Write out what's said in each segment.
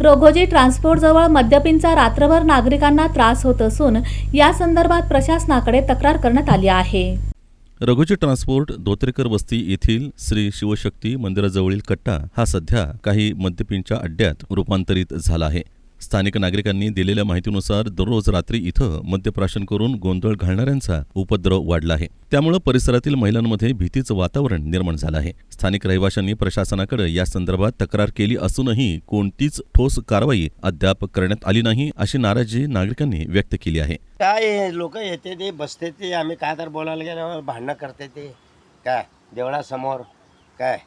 रोघोजी ट्रान्सपोर्टजवळ मद्यपींचा रात्रभर नागरिकांना त्रास होत असून या संदर्भात प्रशासनाकडे तक्रार करण्यात आली आहे. रघुजी ट्रान्सपोर्ट धोत्रेकर वस्ती येथील श्री शिवशक्ती मंदिराजवळील कट्टा हा सध्या काही मद्यपींच्या अड्ड्यात रूपांतरित झाला आहे. स्थानिक नागरिकांनी दिलेल्या माहितीनुसार दररोज रात्री इथं मद्यप्राशन करून गोंधळ घालणाऱ्यांचा उपद्रव वाढला आहे. त्यामुळे परिसरातील महिलांमध्ये भीतीचं वातावरण निर्माण झालं आहे. स्थानिक रहिवाशांनी प्रशासनाकडे या संदर्भात तक्रार केली असूनही कोणतीच ठोस कारवाई अद्याप करण्यात आली नाही अशी नाराजी नागरिकांनी व्यक्त केली आहे. काय लोक येते ते बसते ते आम्ही काय तर बोलायला गेल्यावर भांडणं करते ते. काय? देवळासमोर? काय?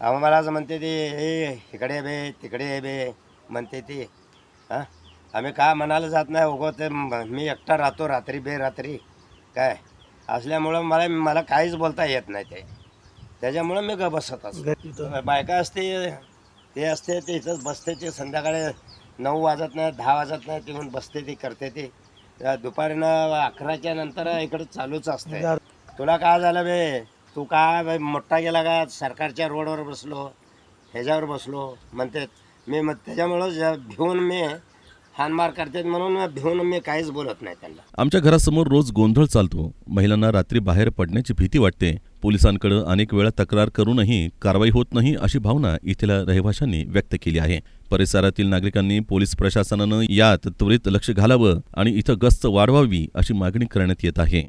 आम्हाला म्हणते ते हे इकडे बे तिकडे बे म्हणते ते. हां? आम्ही काय म्हणायला जात नाही उगो ते म- एकटा राहतो रात्री बेरात्री. काय? असल्यामुळं मला मला काहीच बोलता येत नाही ते. त्याच्यामुळं मी ग बसत असतो. बायका असते ते असते ते इथंच बसते ते संध्याकाळी नऊ वाजत नाही दहा वाजत नाही ते येऊन बसते ते करते ते. दुपारीनं अकराच्या नंतर इकडं चालूच असते. तुला काय झालं बे? तू काय बे मोठा गेला का? सरकारच्या रोडवर बसलो ह्याच्यावर बसलो म्हणते मी मग त्याच्यामुळं भिवून मी हानमार करतात म्हणून भिवून मी काहीच बोलत नाही त्यांना. आमच्या घरासमोर रोज गोंधळ चालतो. महिलांना रात्री बाहेर पडण्याची भीती वाटते. पोलिसांकडे अनेक वेळा तक्रार करूनही कारवाई होत नाही अशी भावना इथल्या रहिवाशांनी व्यक्त केली आहे. परिसरातील नागरिकांनी पोलीस प्रशासनानं यात त्वरित लक्ष घालावं आणि इथं गस्त वाढवावी अशी मागणी करण्यात येत आहे.